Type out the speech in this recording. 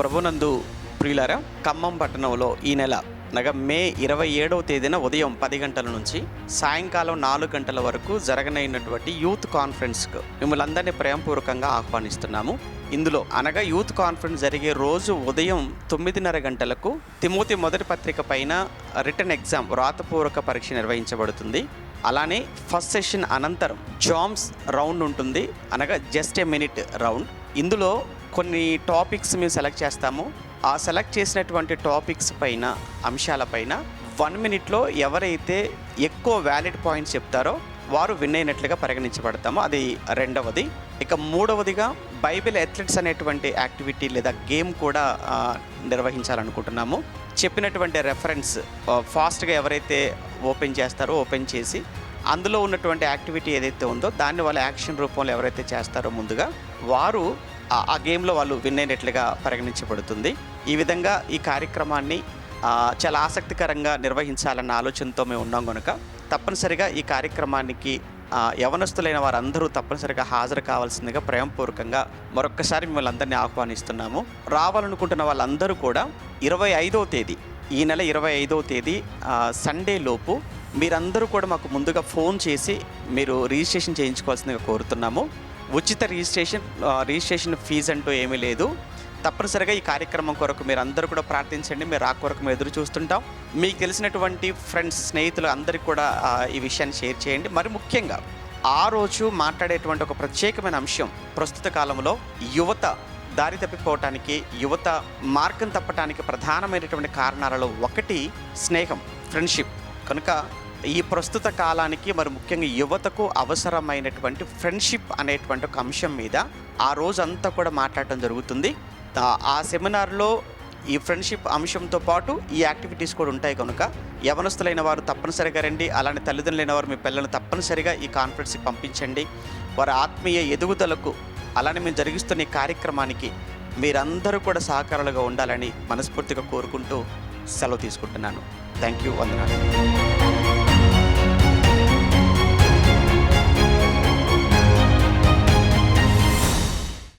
ప్రభునందు ప్రియులారా ఖమ్మం పట్టణంలో ఈ నెల అనగా మే ఇరవై ఏడవ తేదీన ఉదయం పది గంటల నుంచి సాయంకాలం నాలుగు గంటల వరకు జరగనైనటువంటి యూత్ కాన్ఫరెన్స్కు మిమ్మల్ని అందరినీ ప్రేమపూర్వకంగా ఆహ్వానిస్తున్నాము. ఇందులో అనగా యూత్ కాన్ఫరెన్స్ జరిగే రోజు ఉదయం తొమ్మిదిన్నర గంటలకు తిమోతి మొదటి పత్రిక పైన రిటర్న్ ఎగ్జామ్ వ్రాతపూర్వక పరీక్ష నిర్వహించబడుతుంది. అలానే ఫస్ట్ సెషన్ అనంతరం జామ్స్ రౌండ్ ఉంటుంది. అనగా జస్ట్ ఏ మినిట్ రౌండ్. ఇందులో కొన్ని టాపిక్స్ మేము సెలెక్ట్ చేస్తాము. ఆ సెలెక్ట్ చేసినటువంటి టాపిక్స్ పైన అంశాలపైన వన్ మినిట్లో ఎవరైతే ఎక్కువ వ్యాలిడ్ పాయింట్స్ చెప్తారో వారు విన్ అయినట్లుగా పరిగణించబడతాము. అది రెండవది. ఇక మూడవదిగా బైబిల్ అథ్లెట్స్ అనేటువంటి యాక్టివిటీ లేదా గేమ్ కూడా నిర్వహించాలనుకుంటున్నాము. చెప్పినటువంటి రెఫరెన్స్ ఫాస్ట్గా ఎవరైతే ఓపెన్ చేస్తారో ఓపెన్ చేసి అందులో ఉన్నటువంటి యాక్టివిటీ ఏదైతే ఉందో దాన్ని వాళ్ళ యాక్షన్ రూపంలో ఎవరైతే చేస్తారో ముందుగా వారు ఆ- గేమ్లో వాళ్ళు విన్ అయినట్లుగా పరిగణించబడుతుంది. ఈ విధంగా ఈ కార్యక్రమాన్ని చాలా ఆసక్తికరంగా నిర్వహించాలన్న ఆలోచనతో మేము ఉన్నాం కనుక తప్పనిసరిగా ఈ కార్యక్రమానికి యవనస్తులైన వారందరూ తప్పనిసరిగా హాజరు కావాల్సిందిగా ప్రేమపూర్వకంగా మరొక్కసారి మిమ్మల్ని అందరినీ ఆహ్వానిస్తున్నాము. రావాలనుకుంటున్న వాళ్ళందరూ కూడా ఇరవై ఐదవ తేదీ ఈ నెల ఇరవై ఐదవ తేదీ సండే లోపు మీరందరూ కూడా మాకు ముందుగా ఫోన్ చేసి మీరు రిజిస్ట్రేషన్ చేయించుకోవాల్సిందిగా కోరుతున్నాము. ఉచిత రిజిస్ట్రేషన్ రిజిస్ట్రేషన్ ఫీజు అంటూ ఏమీ లేదు. తప్పనిసరిగా ఈ కార్యక్రమం కొరకు మీరు అందరూ కూడా ప్రార్థించండి. మీరు ఆ కొరకు మేము ఎదురు చూస్తుంటాం. మీకు తెలిసినటువంటి ఫ్రెండ్స్ స్నేహితులు అందరికీ కూడా ఈ విషయాన్ని షేర్ చేయండి. మరి ముఖ్యంగా ఆ రోజు మాట్లాడేటువంటి ఒక ప్రత్యేకమైన అంశం ప్రస్తుత కాలంలో యువత దారి తప్పిపోవటానికి యువత మార్గం తప్పటానికి ప్రధానమైనటువంటి కారణాలలో ఒకటి స్నేహం ఫ్రెండ్షిప్. కనుక ఈ ప్రస్తుత కాలానికి మరి ముఖ్యంగా యువతకు అవసరమైనటువంటి ఫ్రెండ్షిప్ అనేటువంటి ఒక అంశం మీద ఆ రోజంతా కూడా మాట్లాడటం జరుగుతుంది. ఆ- సెమినార్లో ఈ ఫ్రెండ్షిప్ అంశంతో పాటు ఈ యాక్టివిటీస్ కూడా ఉంటాయి కనుక యవనస్తులైన వారు తప్పనిసరిగా రండి అలానే తల్లిదండ్రులైన వారు మీ పిల్లల్ని తప్పనిసరిగా ఈ కాన్ఫరెన్స్కి పంపించండి. వారి ఆత్మీయ ఎదుగుదలకు అలానే మేము జరిగిస్తున్న ఈ కార్యక్రమానికి మీరందరూ కూడా సహకారాలుగా ఉండాలని మనస్ఫూర్తిగా కోరుకుంటూ సెలవు తీసుకుంటున్నాను. థ్యాంక్ యూ వందనాలు.